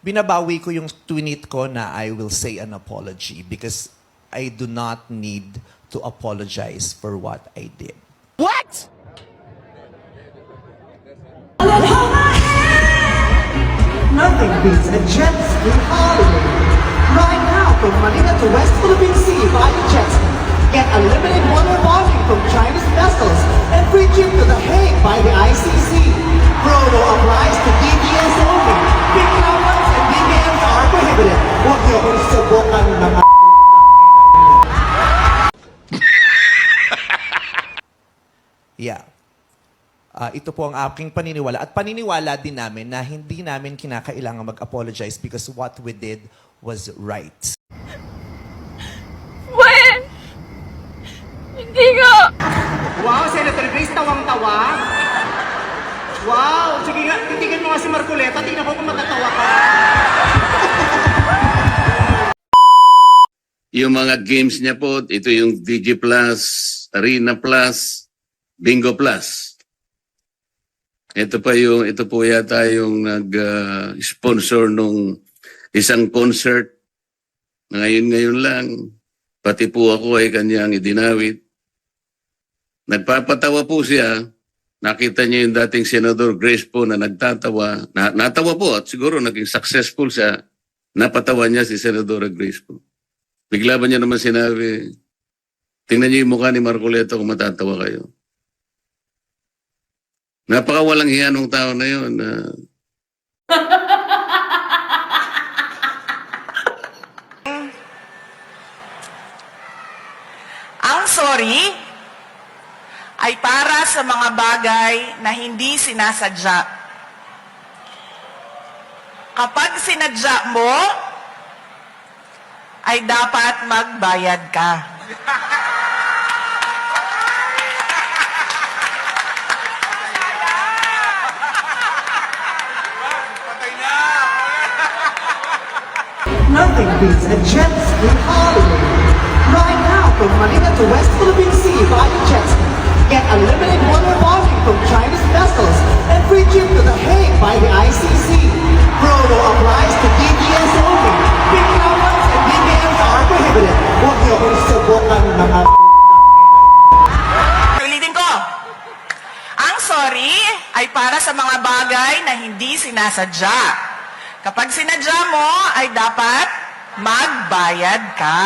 binabawi ko yung tweet ko na I will say an apology because I do not need to apologize for what I did. What? Nothing beats a jet ski holiday. Ah, ito po ang aking paniniwala. At paniniwala din namin na hindi namin kinakailangan mag-apologize because what we did was right. When? Hindi nga. Wow, Senator Grace, tawang-tawa. Wow, sige nga, titigan mo nga si Marcoleta, tingnan ko kung matatawa ka. Yung mga games niya po, ito yung DG Plus, Arena Plus, Bingo Plus. Ito pa yung, ito po yata yung nag-sponsor nung isang concert na ngayon-ngayon lang. Pati po ako ay kanyang idinawit. Nagpapatawa po siya. Nakita niya yung dating Senador Grace po na nagtatawa. Na, natawa po at siguro naging successful siya. Napatawa niya si Senador Grace po. Bigla ba niya naman sinabi, tingnan niyo yung mukha ni Marcoleta kung matatawa kayo. Napakawalang hiya nung tao na yun. ah. Ang sorry ay para sa mga bagay na hindi sinasadya. Kapag sinadya mo, ay dapat magbayad ka. Nothing beats a jet ski holiday. Right now, from Manila to West Philippine Sea via jet ski. Get unlimited water bonding from Chinese vessels and free trip to The Hague by the ICC. Promo applies to DDS only. Big numbers and BBMs are prohibited. Huwag niyo akong subukan ng Ulitin ko. Ang sorry ay para sa mga bagay na hindi sinasadya. Kapag sinadya mo, ay dapat magbayad ka.